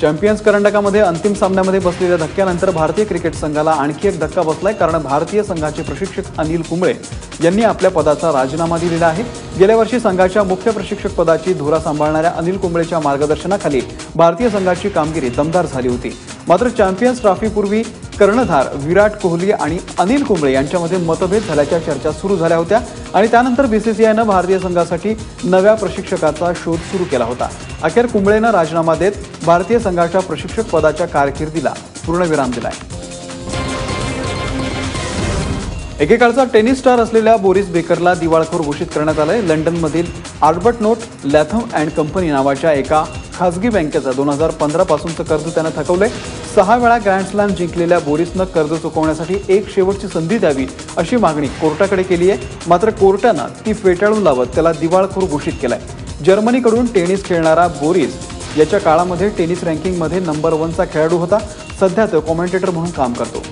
Champions करंडकामध्ये अंतिम सामन्यामध्ये बसलेल्या धक्क्यानंतर भारतीय क्रिकेट संघाला आणखी एक धक्का बसलाय कारण भारतीय संघाचे प्रशिक्षक अनिल कुंबळे यांनी आपल्या पदाचा राजीनामा दिलेला आहे. गेल्या वर्षी संघाच्या मुख्य प्रशिक्षक पदाची धुरा सांभाळणाऱ्या अनिल कुंबळेच्या मार्गदर्शनाखाली भारतीय संघाची कामगिरी दमदार झाली होती. मात्र चॅम्पियन्स ट्रॉफीपूर्वी कर्णधार विराट कोहली आणि अनिल कुंबळे यांच्यामध्ये मतभेद झाल्याच्या चर्चा सुरू झाल्या होत्या आणि त्यानंतर बीसीसीआयनं भारतीय संघासाठी नव्या प्रशिक्षकाचा शोध सुरू केला होता. अखेर कुंबळेनं राजीनामा देत भारतीय संघाच्या प्रशिक्षक पदाच्या कारकिर्दीला पूर्णविराम दिलाय. एकेकाळचा टेनिस स्टार असलेल्या बोरिस बेकरला दिवाळखोर घोषित करण्यात आलंय. लंडनमधील Albert note Latham and company नावाच्या एका खासगी बँकेचं दोन हजार पंधरा पासूनचं कर्ज त्यानं थकवलंय. सहा वेळा ग्रँडस्लॅम जिंकलेल्या बोरिसनं कर्ज चुकवण्यासाठी एक शेवटची संधी द्यावी अशी मागणी कोर्टाकडे केली आहे मात्र कोर्टानं ती फेटाळून लावत त्याला दिवाळखोर घोषित केलाय. जर्मनीकडून टेनिस खेळणारा बोरिस याच्या काळामध्ये टेनिस रँकिंगमध्ये नंबर वनचा खेळाडू होता. सध्या तो कॉमेंटेटर म्हणून काम करतो.